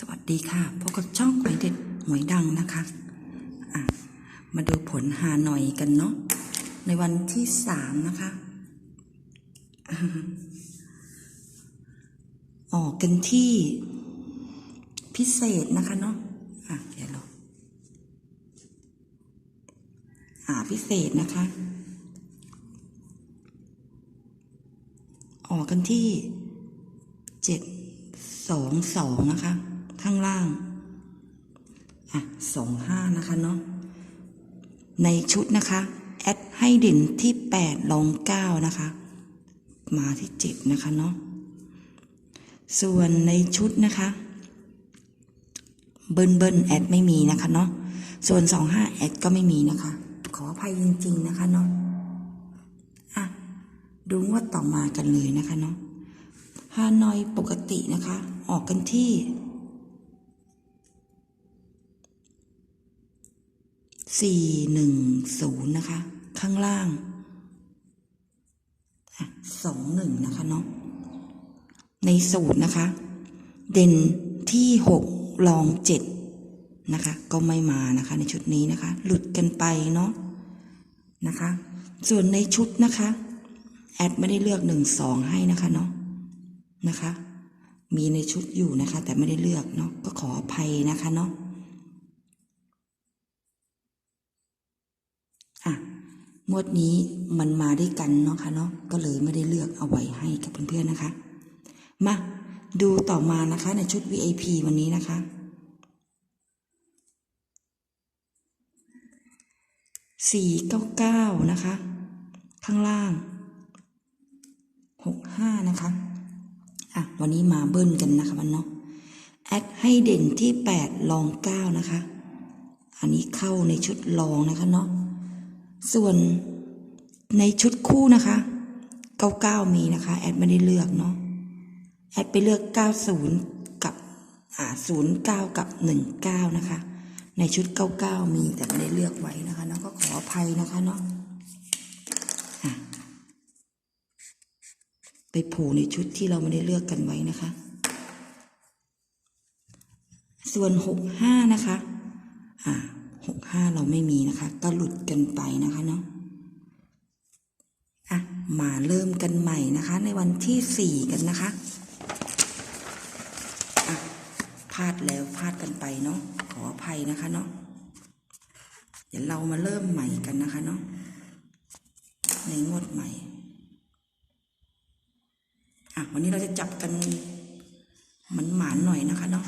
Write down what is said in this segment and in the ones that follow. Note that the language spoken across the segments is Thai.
สวัสดีค่ะพบกับช่องหวยเด็ดหวยดังนะคะะมาดูผลฮานอยกันเนาะในวันที่สามนะคะ ออกกันที่พิเศษนะคะเนาะอะเดี๋ยวเราอ่าพิเศษนะคะ ออกกันที่เจ็ดสองสองนะคะ ข้างล่าง อะสองห้านะคะเนาะ ในชุดนะคะ แอดให้ด่นที่แปดลองเก้านะคะ มาที่เจ็ดนะคะเนาะ ส่วนในชุดนะคะ เบิ้ลเบิ้ลแอดไม่มีนะคะเนาะ ส่วนสองห้าแอดก็ไม่มีนะคะ ขออภัยจริง ๆ นะคะเนาะ อะ ดูงวดต่อมากันเลยนะคะเนาะฮานอยปกตินะคะ ออกกันที่ สี่หนึ่งศูนย์นะคะ ข้างล่างสองหนึ่งนะคะเนาะในสูตรนะคะ เด่นที่หกรองเจ็ดนะคะ ก็ไม่มานะคะในชุดนี้นะคะ หลุดกันไปเนาะนะคะ ส่วนในชุดนะคะ แอดไม่ได้เลือกหนึ่งสองให้นะคะเนาะนะคะ มีในชุดอยู่นะคะ แต่ไม่ได้เลือกเนาะก็ขออภัยนะคะเนาะ อะงวดนี้มันมาด้วยกันเนาะค่ะเนาะก็เลยไม่ได้เลือกเอาไว้ให้กับเพื่อนๆนะคะ มาดูต่อมานะคะในชุด VIP วันนี้นะคะ สี่เก้าเก้านะคะ ข้างล่าง หกห้านะคะ อะ วันนี้มาเบิ้ลกันนะคะมันเนาะ แอดให้เด่นที่แปดลองเก้านะคะ อันนี้เข้าในชุดลองนะคะเนาะ ส่วนในชุดคู่นะคะเก้าเก้ามีนะคะ แอดไม่ได้เลือกเนาะแอดไปเลือกเก้าศูนย์กับอ่าศูนย์เก้ากับหนึ่งเก้านะคะ ในชุดเก้าเก้ามีแต่ไม่ได้เลือกไว้นะคะเนาะก็ขออภัยนะคะเนาะไปผล่ในชุดที่เราไม่ได้เลือกกันไว้นะคะ ส่วนหกห้านะคะ อ่า หกห้าเราไม่มีนะคะ ก็หลุดกันไปนะคะเนาะอะมาเริ่มกันใหม่นะคะ ในวันที่สี่กันนะคะอะพลาดแล้วพลาดกันไปเนาะขออภัยนะคะเนาะเดี๋ยวเรามาเริ่มใหม่กันนะคะเนาะในงวดใหม่อะวันนี้เราจะจับกันมันหมานหน่อยนะคะเนาะ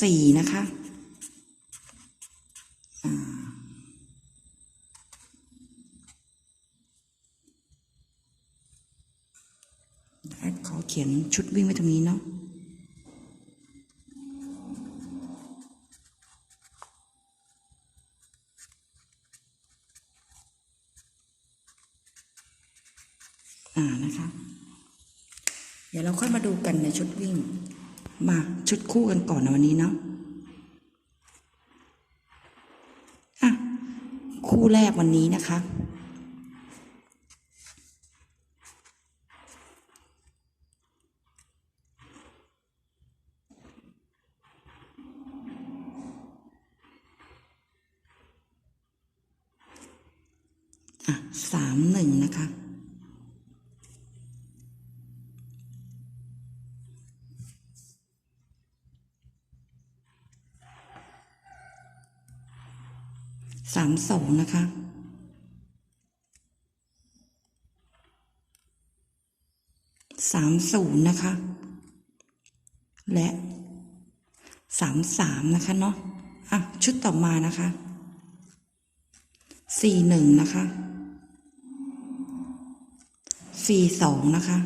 สี่นะคะแอดขอเขียนชุดวิ่งไว้ตรงนี้เนาะอ่านะคะ เดี๋ยวเราค่อยมาดูกันในชุดวิ่ง มาชุดคู่กันก่อนนะวันนี้เนาะอะคู่แรกวันนี้นะคะ อะสามหนึ่งนะคะ สามสองนะคะ สามศูนย์นะคะ และสามสามนะคะเนาะ อะ ชุดต่อมานะคะ สี่หนึ่งนะคะ สี่สองนะคะ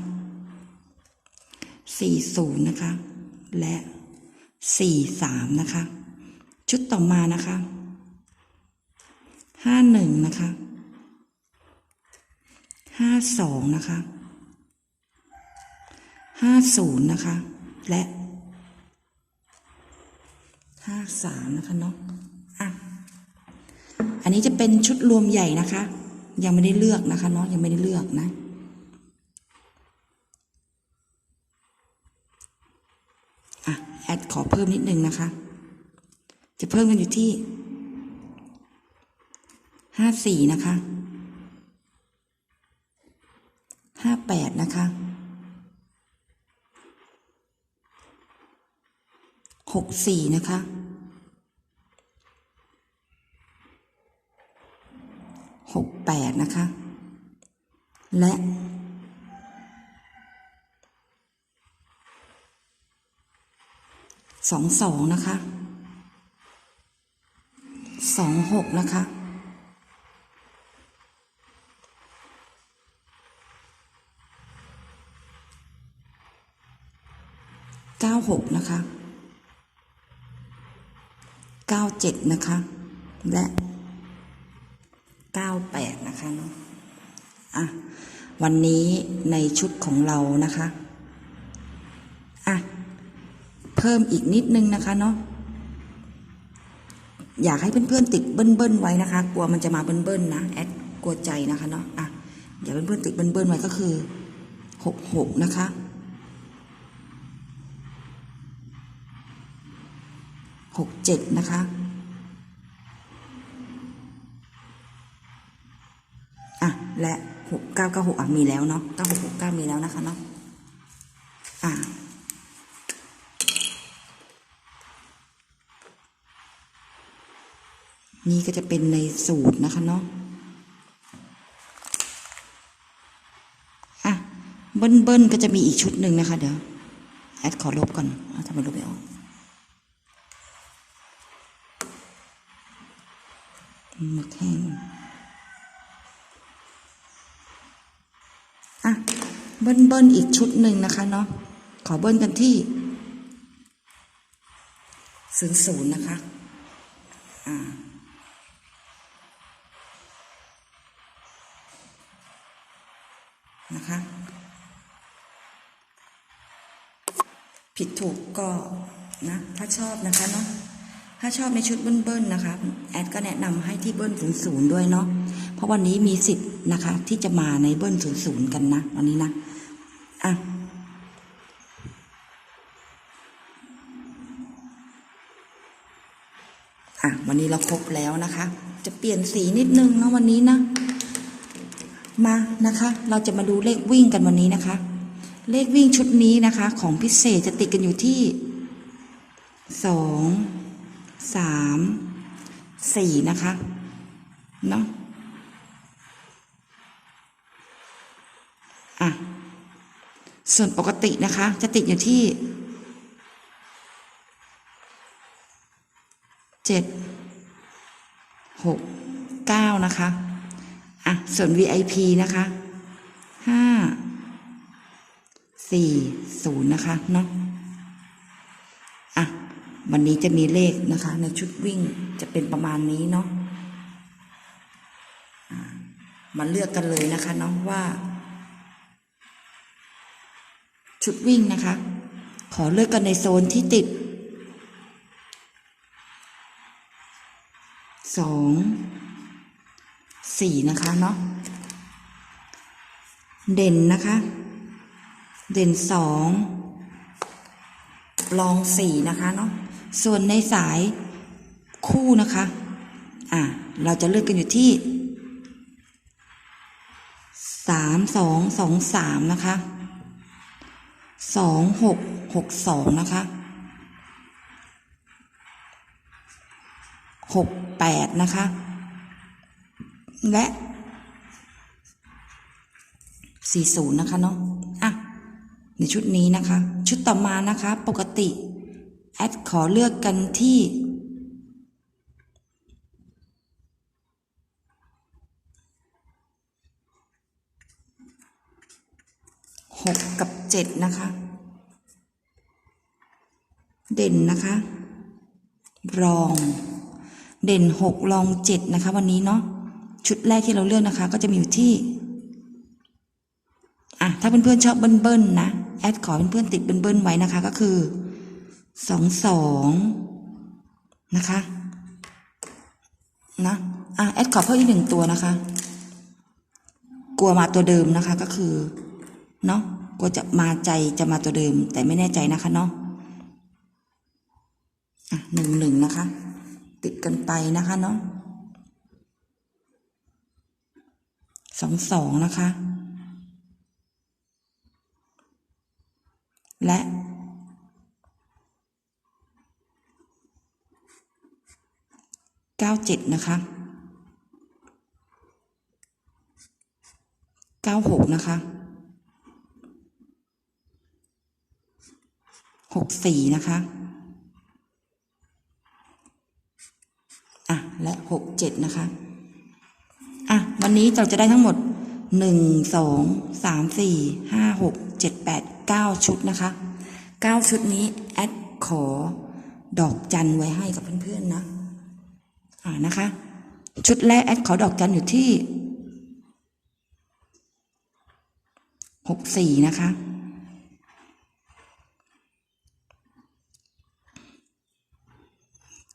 สี่ศูนย์นะคะ และสี่สามนะคะ ชุดต่อมานะคะ ห้าหนึ่งนะคะห้าสองนะคะห้าศูนย์นะคะ และห้าสามนะคะเนาะอะอันนี้จะเป็นชุดรวมใหญ่นะคะ ยังไม่ได้เลือกนะคะเนาะยังไม่ได้เลือกนะอะแอดขอเพิ่มนิดนึงนะคะ จะเพิ่มกันอยู่ที่ ห้าสี่นะคะห้าแปดนะคะหกสี่นะคะหกแปดนะคะ และสองสองนะคะสองหกนะคะ เก้าหกนะคะเก้าเจ็ดนะคะ และเก้าแปดนะคะเนาะอะวันนี้ในชุดของเรานะคะอะเพิ่มอีกนิดนึงนะคะเนาะอยากให้เพื่อนๆติดเบิ้ลๆไว้นะคะ กลัวมันจะมาเบิ้ลๆนะแอดกลัวใจนะคะเนาะอะอย่าเพื่อนๆติดเบิ้ลๆไว้ก็คือหกหกนะคะ หกเจ็ดนะคะ อะ และหกเก้าเก้าหกอะ มีแล้วเนาะเก้าหกหกเก้ามีแล้วนะคะเนาะ อะนี่ก็จะเป็นในสูตรนะคะเนาะ อะ เบิ้ลเบิ้ลก็จะมีอีกชุดหนึ่งนะคะ เดี๋ยว แอดขอลบก่อนเอาทำไมลบไม่ออก หมึกแห้งอะเบิ้ลเบิ้ลอีกชุดหนึ่งนะคะเนาะขอเบิ้ลกันที่ศูนย์ศูนย์นะคะอ่านะคะ ผิดถูกก็นะ ถ้าชอบนะคะเนาะ ถ้าชอบในชุดเบิ้ลๆนะคะ แอดก็แนะนำให้ที่เบิ้ลศูนย์ศูนย์ด้วยเนาะ เพราะวันนี้มีสิทธิ์นะคะ ที่จะมาในเบิ้ลศูนย์ศูนย์กันนะวันนี้นะอะอะวันนี้เราครบแล้วนะคะ จะเปลี่ยนสีนิดนึงนะวันนี้นะ มานะคะ เราจะมาดูเลขวิ่งกันวันนี้นะคะ เลขวิ่งชุดนี้นะคะ ของพิเศษจะติดกันอยู่ที่สอง สามสี่นะคะเนาะอะส่วนปกตินะคะ จะติดอยู่ที่เจ็ดหกเก้านะคะ อะ ส่วน VIP นะคะห้าสี่ศูนย์นะคะ เนาะอะ วันนี้จะมีเลขนะคะ ในชุดวิ่งจะเป็นประมาณนี้เนาะมาเลือกกันเลยนะคะเนาะว่า ชุดวิ่งนะคะ ขอเลือกกันในโซนที่ติดสองสี่นะคะเนาะเด่นนะคะ เด่นสองรองสี่นะคะเนาะ ส่วนในสายคู่นะคะ อะเราจะเลือกกันอยู่ที่สามสองสองสามนะคะสองหกหกสองนะคะหกแปดนะคะ และ40นะคะเนาะอะในชุดนี้นะคะ ชุดต่อมานะคะ ปกติ แอดขอเลือกกันที่ หกกับเจ็ดนะคะ เด่นนะคะ รอง เด่นหกรองเจ็ดนะคะ วันนี้เนาะ ชุดแรกที่เราเลือกนะคะ ก็จะมีอยู่ที่ อะ ถ้าเพื่อนๆชอบเบิ้ลๆนะ แอดขอเพื่อนๆติดเบิ้ลๆไว้นะคะ ก็คือ สองสองนะคะ นะอะแอดขอเพิ่มอีกหนึ่งตัวนะคะ กลัวมาตัวเดิมนะคะก็คือ เนาะกลัวจะมาใจจะมาตัวเดิม แต่ไม่แน่ใจนะคะเนาะอะหนึ่งหนึ่งนะคะ ติดกันไปนะคะเนาะสองสองนะคะ และ เก้าเจ็ดนะคะเก้าหกนะคะหกสี่นะคะอะและหกเจ็ดนะคะอะวันนี้เราจะได้ทั้งหมดหนึ่งสองสามสี่ห้าหกเจ็ดแปดเก้าชุดนะคะเก้าชุดนี้ แอดขอดอกจันไว้ให้กับเพื่อนๆนะ อ่านะคะ ชุดแรกแอดขอดอกจันอยู่ที่หกสี่นะคะ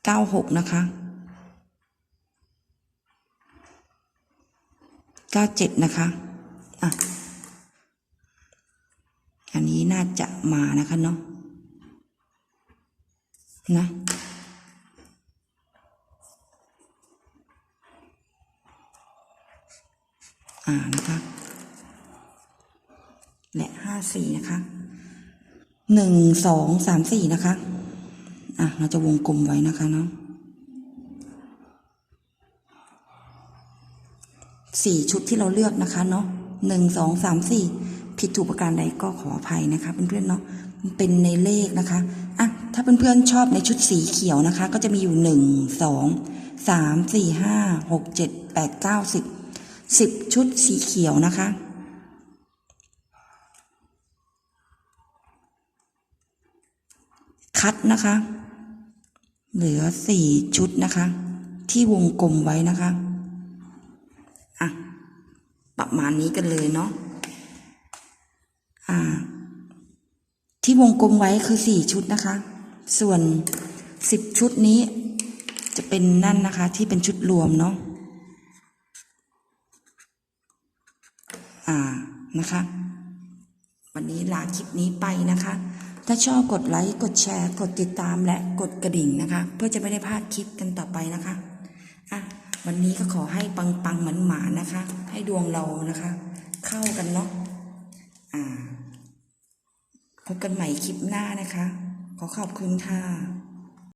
เก้าหกนะคะ เก้าเจ็ดนะคะ อะ อันนี้น่าจะมานะคะเนาะ นะ อ่านะคะและห้าสี่นะคะหนึ่งสองสามสี่นะคะ อะ เราจะวงกลมไว้นะคะเนาะสี่ชุดที่เราเลือกนะคะเนาะหนึ่งสองสามสี่ผิดถูกประการใดก็ขออภัยนะคะเพื่อนๆเนาะเป็นในเลขนะคะอะถ้าเพื่อนๆชอบในชุดสีเขียวนะคะ ก็จะมีอยู่หนึ่งสองสามสี่ห้าหกเจ็ดแปดเก้าสิบ สิบชุดสีเขียวนะคะ คัดนะคะ เหลือสี่ชุดนะคะ ที่วงกลมไว้นะคะอะประมาณนี้กันเลยเนาะอ่า ที่วงกลมไว้คือสี่ชุดนะคะ ส่วนสิบชุดนี้จะเป็นนั่นนะคะที่เป็นชุดรวมเนาะ อ่านะคะ วันนี้ลาคลิปนี้ไปนะคะ ถ้าชอบกดไลค์กดแชร์ กดติดตามและกดกระดิ่งนะคะ เพื่อจะไม่ได้พลาดคลิปกันต่อไปนะคะอะวันนี้ก็ขอให้ปังปังๆเหมือนหมานะคะ ให้ดวงเรานะคะ เข้ากันเนาะอ่าพบกันใหม่คลิปหน้านะคะ ขอขอบคุณค่ะ